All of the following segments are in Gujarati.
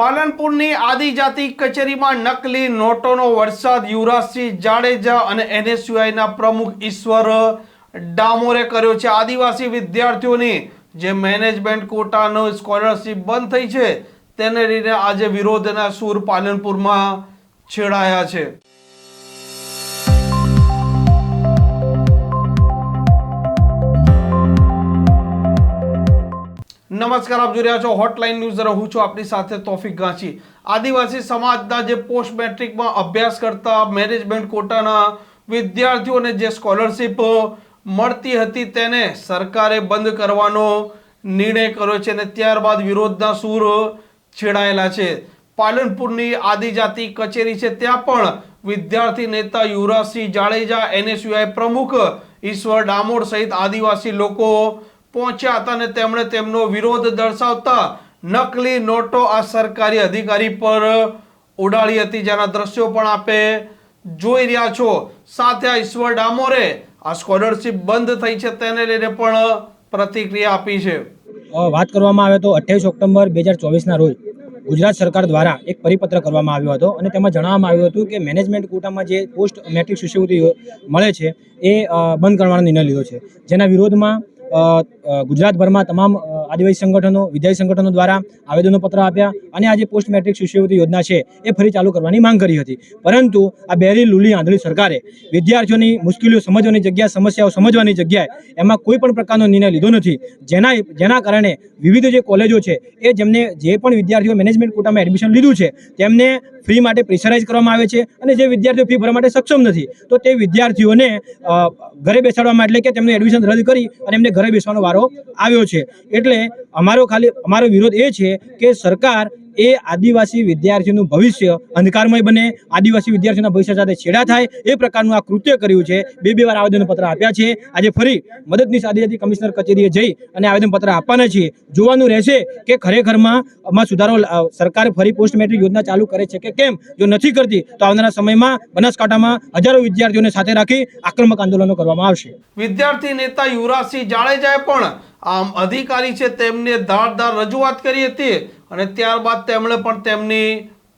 પાલનપુરની આદિજાતિ કચેરીમાં નકલી નોટોનો વરસાદ, યુવરાજસિંહ જાડેજા અને એનએસયુઆઈના પ્રમુખ ઈશ્વર ડામોરે કર્યો છે. આદિવાસી વિદ્યાર્થીઓની જે મેનેજમેન્ટ કોટાનો સ્કોલરશીપ બંધ થઈ છે, તેને લઈને આજે વિરોધના સૂર પાલનપુરમાં છેડાયા છે. નમસ્કાર, આપ જોઈ રહ્યા છો હોટલાઇન ન્યૂઝ હું છું આપની સાથે તોફિક ગાંચી આદિવાસી સમાજના જે પોસ્ટ મેટ્રિકમાં અભ્યાસ કરતા મેનેજમેન્ટ કોટાના વિદ્યાર્થીઓને જે સ્કોલરશીપ મળતી હતી તેને સરકારે બંધ કરવાનો નિર્ણય કર્યો છે અને ત્યારબાદ વિરોધના સૂર છેડાયેલા છે. પાલનપુરની આદિજાતિ કચેરી છે, ત્યાં પણ વિદ્યાર્થી નેતા યુવરાજસિંહ જાડેજા એનએસયુઆઈ પ્રમુખ ઈશ્વર ડામોર સહિત આદિવાસી લોકો પહોંચ્યા હતા અને તેમણે તેમનો વિરોધ દર્શાવતા નકલી નોટો આ સરકારી અધિકારી પર ઉડાડી હતી. જેના દ્રશ્યો પણ આપે જોઈ રહ્યા છો. સાથે આ ઈશ્વર ડામોરે આ સ્કોલરશીપ બંધ થઈ છે તેને લઈને પણ પ્રતિક્રિયા આપી છે. વાત કરવામાં આવે તો અઠ્યાવીસ ઓક્ટોબર બે હજાર ચોવીસના રોજ ગુજરાત સરકાર દ્વારા એક પરિપત્ર કરવામાં આવ્યો હતો અને તેમાં જણાવવામાં આવ્યું હતું કે મેનેજમેન્ટ કોટામાં જે પોસ્ટ મેટ્રિક શિષ્યવૃત્તિ મળે છે એ બંધ કરવાનો નિર્ણય લીધો છે. જેના વિરોધમાં ગુજરાતભરમાં તમામ આદિવાસી સંગઠનો વિદ્યાર્થી સંગઠનો દ્વારા આવેદનોપત્ર આપ્યા અને આ જે પોસ્ટ મેટ્રિક શિષ્યવૃત્તિ યોજના છે એ ફરી ચાલુ કરવાની માંગ કરી હતી. પરંતુ આ બેરી લુલી આંધળી સરકારે વિદ્યાર્થીઓની મુશ્કેલીઓ સમજવાની જગ્યાએ સમસ્યાઓ સમજવાની જગ્યાએ એમાં કોઈ પણ પ્રકારનો નિર્ણય લીધો નથી. જેના જેના કારણે વિવિધ જે કોલેજો છે એ જેમને જે પણ વિદ્યાર્થીઓ મેનેજમેન્ટ કોટામાં એડમિશન લીધું છે તેમને ફ્રી માટે પ્રેશરાઇઝ કરવામાં આવે છે અને જે વિદ્યાર્થીઓ ફી ભરવા માટે સક્ષમ નથી, તો તે વિદ્યાર્થીઓને ઘરે બેસાડવામાં એટલે કે તેમનું એડમિશન રદ કરી અને એમને ઘરે બેસવાનો વારો આવ્યો છે. એટલે અમારો ખાલી, અમારો વિરોધ એ છે કે સરકાર એ આદિવાસી વિદ્યાર્થીઓનું ભવિષ્ય અંધકારમય બને, આદિવાસી વિદ્યાર્થીના ભવિષ્ય સાથે છેડા થાય, એ પ્રકારનું આ કૃત્ય કર્યું છે. બે બે વાર આવેદનપત્ર આપ્યા છે. આજે ફરી મદદનીશ આદિજાતિ કમિશનર કચેરીએ જઈ અને આવેદનપત્ર આપવાના છીએ. જોવાનું રહેશે કે ખરેખરમાં આમાં સુધારો સરકાર ફરી પોસ્ટ મેટ્રિક યોજના ચાલુ કરે છે કે કેમ? જો નથી કરતી, તો આવનારા સમયમાં બનાસકાંઠામાં હજારો વિદ્યાર્થીઓને સાથે રાખી આક્રમક આંદોલનો કરવામાં આવશે. વિદ્યાર્થી નેતા યુવરાજસિંહ જાડેજાએ પણ આમ અધિકારી છે તેમને ધારદાર રજૂઆત કરી હતી. અને ત્યારબાદ તેમણે પણ તેમની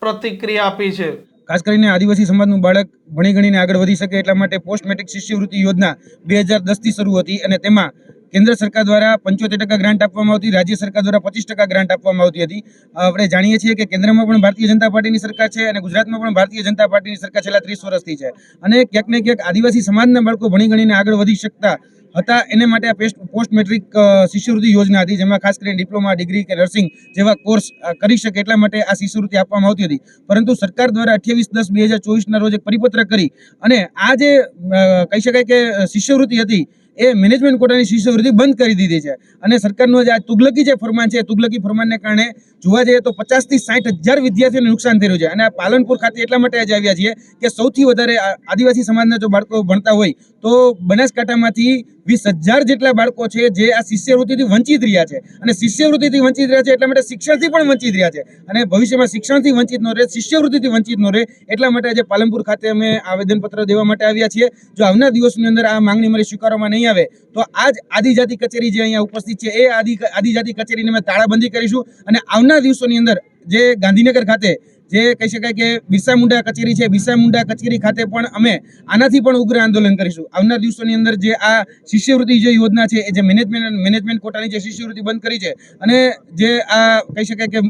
પ્રતિક્રિયા આપી છે. ખાસ કરીને આદિવાસી સમાજનું બાળક ભણી ગણીને આગળ વધી શકે એટલા માટે પોસ્ટ મેટ્રિક શિષ્યવૃત્તિ યોજના બે હજાર દસથી શરૂ હતી અને તેમાં કેન્દ્ર સરકાર દ્વારા પંચોતેર ટકા ગ્રાન્ટ આપવામાં આવતી, રાજ્ય સરકાર દ્વારા પચીસ ટકા ગ્રાન્ટ આપવામાં આવતી હતી. આપણે જાણીએ છીએ કે કેન્દ્રમાં પણ ભારતીય જનતા પાર્ટીની સરકાર છે અને ગુજરાતમાં પણ ભારતીય જનતા પાર્ટીની સરકાર છેલ્લા ત્રીસ વર્ષથી છે. અને ક્યાંક ને ક્યાંક આદિવાસી સમાજના બાળકો ભણી ગણીને આગળ વધી શકતા હતા. એને માટે આ પેસ્ટ મેટ્રિક શિષ્યવૃત્તિ યોજના હતી, જેમાં ખાસ કરીને ડિપ્લોમા ડિગ્રી કે નર્સિંગ જેવા કોર્સ કરી શકે એટલા માટે આ શિષ્યવૃત્તિ આપવામાં આવતી હતી. પરંતુ સરકાર દ્વારા અઠ્યાવીસ દસ બે હજાર ચોવીસના રોજ એક પરિપત્ર કરી અને આ જે કહી શકાય કે શિષ્યવૃત્તિ હતી, એ મેનેજમેન્ટ કોટાની શિષ્યવૃત્તિ બંધ કરી દીધી છે. અને સરકારનું જે આ તુગલકી જે ફરમાન છે તુગલકી ફરમાનને કારણે જોવા જઈએ તો પચાસથી સાઠ હજાર વિદ્યાર્થીઓને નુકસાન થઈ રહ્યું છે. અને આ પાલનપુર ખાતે એટલા માટે આજે આવ્યા છીએ કે સૌથી વધારે આદિવાસી સમાજના જો બાળકો ભણતા હોય તો બનાસકાંઠામાંથી વીસ હજાર જેટલા બાળકો છે જે આ શિષ્યવૃત્તિથી વંચિત રહ્યા છે. અને શિષ્યવૃત્તિથી વંચિત રહ્યા છે એટલા માટે શિક્ષણથી પણ વંચિત રહ્યા છે. અને ભવિષ્યમાં શિક્ષણથી વંચિત ન રહે, શિષ્યવૃત્તિથી વંચિત ન રહે, એટલા માટે આજે પાલનપુર ખાતે અમે આવેદનપત્ર દેવા માટે આવ્યા છીએ. જો આવનાર દિવસની અંદર આ માંગણી મારી સ્વીકારવામાં નહીં આવે, તો આ જ આદિજાતિ કચેરી જે અહીંયા ઉપસ્થિત છે, એ આદિ આદિજાતિ કચેરીને અમે તાળાબંધી કરીશું. અને આવનાર દિવસોની અંદર જે ગાંધીનગર ખાતે જે કહી શકાય કે બિરસા મુંડા કચેરી છે બિરસા મુંડા કચેરી ખાતે પણ અમે આનાથી પણ ઉગ્ર આંદોલન કરીશું. આવનાર દિવસોની અંદર જે આ શિષ્યવૃત્તિ જે યોજના છે, એ જે મેનેજમેન્ટ મેનેજમેન્ટ કોટાની જે શિષ્યવૃત્તિ બંધ કરી છે અને જે આ કહી શકાય કે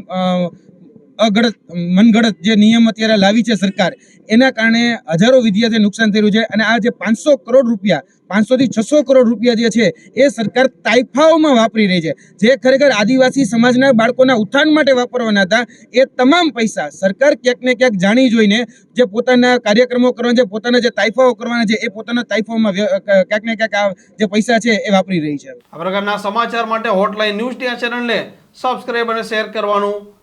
અગડત મનગઢત જે નિયમ અત્યારે લાવી છે સરકાર, એના કારણે હજારો વિદ્યાર્થી નુકસાન થઈ છે અને આ જે પાંચસો કરોડ રૂપિયા પાંચસોથી છસો કરોડ રૂપિયા જે છે, એ સરકાર તાઇફાઓમાં વાપરી રહી છે. જે ખરેખર આદિવાસી સમાજના બાળકોના ઉત્થાન માટે વાપરવાના હતા, એ તમામ પૈસા સરકાર ક્યાંક ને ક્યાંક જાણી જોઈને જે પોતાના કાર્યક્રમો કરવાના છે, પોતાના જે તાઇફાઓ કરવાના છે, એ પોતાના તાઇફાઓમાં ક્યાંક ને ક્યાંક આ જે પૈસા છે, એ વાપરી રહી છે. આ પ્રકારના સમાચાર માટે હોટલાઇન ન્યૂઝ ચેનલને સબસ્ક્રાઇબ અને શેર કરવાનું